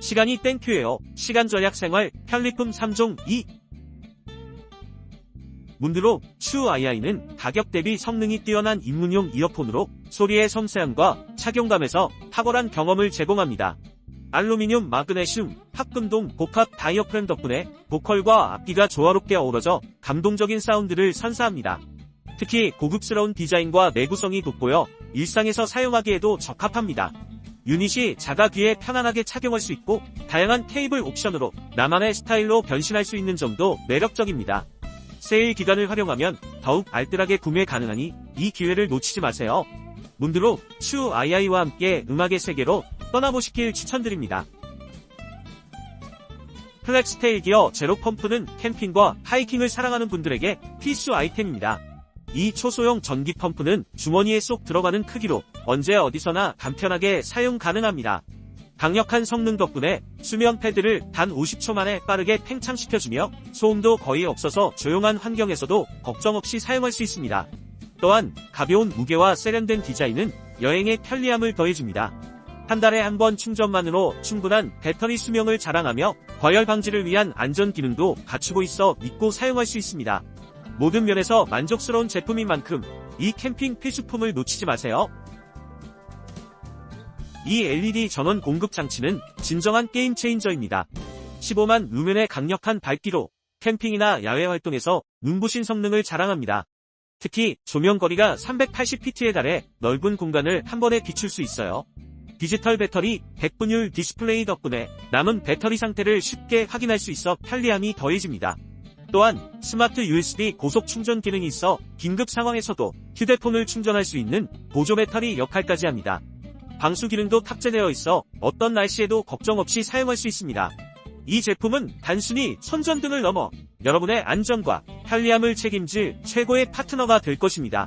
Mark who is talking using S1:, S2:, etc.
S1: 시간이 땡큐예요. 시간 절약 생활 편리품 3종 2 문드로 추 II는 가격 대비 성능이 뛰어난 입문용 이어폰으로 소리의 섬세함과 착용감에서 탁월한 경험을 제공합니다. 알루미늄, 마그네슘, 합금동, 복합 다이어프램 덕분에 보컬과 악기가 조화롭게 어우러져 감동적인 사운드를 선사합니다. 특히 고급스러운 디자인과 내구성이 돋보여 일상에서 사용하기에도 적합합니다. 유닛이 작아 귀에 편안하게 착용할 수 있고 다양한 케이블 옵션으로 나만의 스타일로 변신할 수 있는 점도 매력적입니다. 세일 기간을 활용하면 더욱 알뜰하게 구매 가능하니 이 기회를 놓치지 마세요. 문드로 추 II와 함께 음악의 세계로 떠나보시길 추천드립니다. 플렉스테일 기어 제로 펌프는 캠핑과 하이킹을 사랑하는 분들에게 필수 아이템입니다. 이 초소형 전기 펌프는 주머니에 쏙 들어가는 크기로 언제 어디서나 간편하게 사용 가능합니다. 강력한 성능 덕분에 수면 패드를 단 50초 만에 빠르게 팽창시켜주며 소음도 거의 없어서 조용한 환경에서도 걱정 없이 사용할 수 있습니다. 또한 가벼운 무게와 세련된 디자인은 여행의 편리함을 더해줍니다. 한 달에 한 번 충전만으로 충분한 배터리 수명을 자랑하며 과열 방지를 위한 안전 기능도 갖추고 있어 믿고 사용할 수 있습니다. 모든 면에서 만족스러운 제품인 만큼 이 캠핑 필수품을 놓치지 마세요. 이 LED 전원 공급 장치는 진정한 게임 체인저입니다. 15만 루멘의 강력한 밝기로 캠핑이나 야외 활동에서 눈부신 성능을 자랑합니다. 특히 조명 거리가 380피트에 달해 넓은 공간을 한 번에 비출 수 있어요. 디지털 배터리 100분율 디스플레이 덕분에 남은 배터리 상태를 쉽게 확인할 수 있어 편리함이 더해집니다. 또한 스마트 USB 고속 충전 기능이 있어 긴급 상황에서도 휴대폰을 충전할 수 있는 보조 배터리 역할까지 합니다. 방수 기능도 탑재되어 있어 어떤 날씨에도 걱정 없이 사용할 수 있습니다. 이 제품은 단순히 손전등을 넘어 여러분의 안전과 편리함을 책임질 최고의 파트너가 될 것입니다.